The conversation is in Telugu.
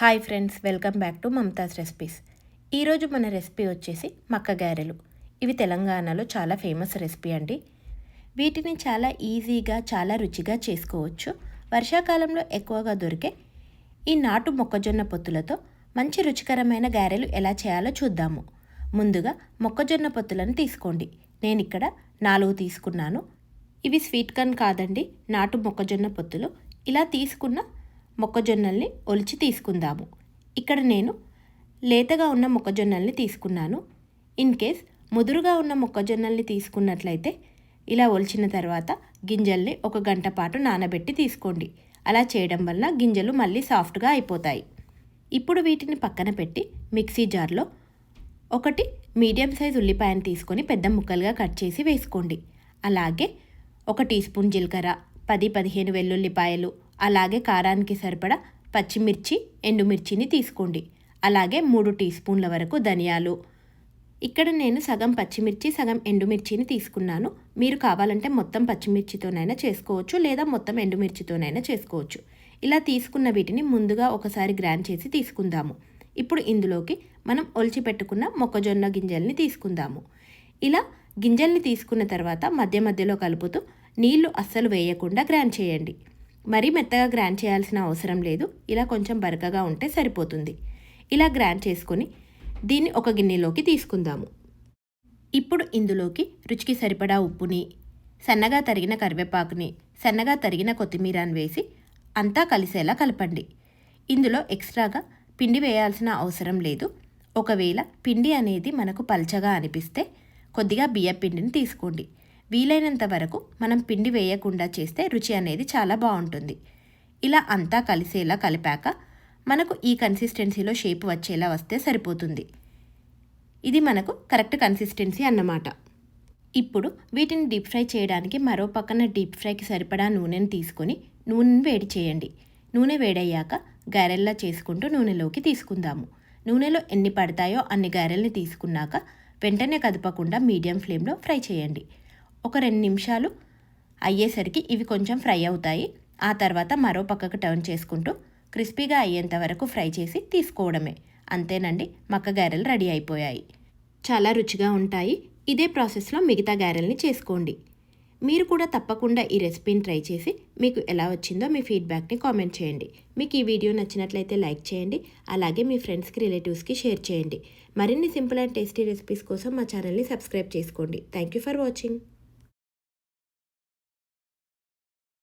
Hi friends welcome back to Mamata's recipes. ఈరోజు మన రెసిపీ వచ్చేసి మక్క గారెలు. ఇవి తెలంగాణలో చాలా ఫేమస్ రెసిపీ అండి. వీటిని చాలా ఈజీగా చాలా రుచిగా చేసుకోవచ్చు. వర్షాకాలంలో ఎక్కువగా దొరికే ఈ నాటు మొక్కజొన్న పొత్తులతో మంచి రుచికరమైన గారెలు ఎలా చేయాలో చూద్దాము. ముందుగా మొక్కజొన్న పొత్తులను తీసుకోండి. నేను ఇక్కడ నాలుగు తీసుకున్నాను. ఇవి స్వీట్ కార్న్ కాదండి నాటు మొక్కజొన్న పొత్తులు. ఇలా తీసుకున్న మొక్కజొన్నల్ని ఒలిచి తీసుకుందాము. ఇక్కడ నేను లేతగా ఉన్న మొక్కజొన్నల్ని తీసుకున్నాను. ఇన్ కేస్ ముదురుగా ఉన్న మొక్కజొన్నల్ని తీసుకున్నట్లయితే ఇలా ఒలిచిన తర్వాత గింజల్ని ఒక గంట పాటు నానబెట్టి తీసుకోండి. అలా చేయడం వలన గింజలు మళ్ళీ సాఫ్ట్గా అయిపోతాయి. ఇప్పుడు వీటిని పక్కన పెట్టి మిక్సీ జార్లో ఒకటి మీడియం సైజ్ ఉల్లిపాయను తీసుకొని పెద్ద ముక్కలుగా కట్ చేసి వేసుకోండి. అలాగే ఒక టీ స్పూన్ జీలకర్ర పది పదిహేను వెల్లుల్లిపాయలు అలాగే కారానికి సరిపడా పచ్చిమిర్చి ఎండుమిర్చిని తీసుకోండి. అలాగే మూడు టీ స్పూన్ల వరకు ధనియాలు. ఇక్కడ నేను సగం పచ్చిమిర్చి సగం ఎండుమిర్చిని తీసుకున్నాను. మీరు కావాలంటే మొత్తం పచ్చిమిర్చితోనైనా చేసుకోవచ్చు లేదా మొత్తం ఎండుమిర్చితోనైనా చేసుకోవచ్చు. ఇలా తీసుకున్న వీటిని ముందుగా ఒకసారి గ్రైండ్ చేసి తీసుకుందాము. ఇప్పుడు ఇందులోకి మనం ఒలిచి పెట్టుకున్న మొక్కజొన్న గింజల్ని తీసుకుందాము. ఇలా గింజల్ని తీసుకున్న తర్వాత మధ్య మధ్యలో కలుపుతూ నీళ్ళు అస్సలు వేయకుండా గ్రైండ్ చేయండి. మరీ మెత్తగా గ్రైండ్ చేయాల్సిన అవసరం లేదు. ఇలా కొంచెం బరకగా ఉంటే సరిపోతుంది. ఇలా గ్రైండ్ చేసుకొని దీన్ని ఒక గిన్నెలోకి తీసుకుందాము. ఇప్పుడు ఇందులోకి రుచికి సరిపడా ఉప్పుని సన్నగా తరిగిన కరివేపాకుని సన్నగా తరిగిన కొత్తిమీరని వేసి అంతా కలిసేలా కలపండి. ఇందులో ఎక్స్ట్రాగా పిండి వేయాల్సిన అవసరం లేదు. ఒకవేళ పిండి అనేది మనకు పల్చగా అనిపిస్తే కొద్దిగా బియ్య పిండిని తీసుకోండి. వీలైనంత వరకు మనం పిండి వేయకుండా చేస్తే రుచి అనేది చాలా బాగుంటుంది. ఇలా అంతా కలిసేలా కలిపాక మనకు ఈ కన్సిస్టెన్సీలో షేప్ వచ్చేలా వస్తే సరిపోతుంది. ఇది మనకు కరెక్ట్ కన్సిస్టెన్సీ అన్నమాట. ఇప్పుడు వీటిని డీప్ ఫ్రై చేయడానికి మరో పక్కన డీప్ ఫ్రైకి సరిపడా నూనెను తీసుకొని నూనెను వేడి చేయండి. నూనె వేడయ్యాక గారెల్లా చేసుకుంటూ నూనెలోకి తీసుకుందాము. నూనెలో ఎన్ని పడతాయో అన్ని గారెల్ని తీసుకున్నాక వెంటనే కదపకుండా మీడియం ఫ్లేమ్లో ఫ్రై చేయండి. ఒక రెండు నిమిషాలు అయ్యేసరికి ఇవి కొంచెం ఫ్రై అవుతాయి. ఆ తర్వాత మరో పక్కకు టర్న్ చేసుకుంటూ క్రిస్పీగా అయ్యేంత వరకు ఫ్రై చేసి తీసుకోవడమే. అంతేనండి మక్క గారెలు రెడీ అయిపోయాయి. చాలా రుచిగా ఉంటాయి. ఇదే ప్రాసెస్లో మిగతా గారెల్ని చేసుకోండి. మీరు కూడా తప్పకుండా ఈ రెసిపీని ట్రై చేసి మీకు ఎలా వచ్చిందో మీ ఫీడ్బ్యాక్ని కామెంట్ చేయండి. మీకు ఈ వీడియో నచ్చినట్లయితే లైక్ చేయండి. అలాగే మీ ఫ్రెండ్స్కి రిలేటివ్స్కి షేర్ చేయండి. మరిన్ని సింపుల్ అండ్ టేస్టీ రెసిపీస్ కోసం మా ఛానల్ని సబ్స్క్రైబ్ చేసుకోండి. Thank you for watching.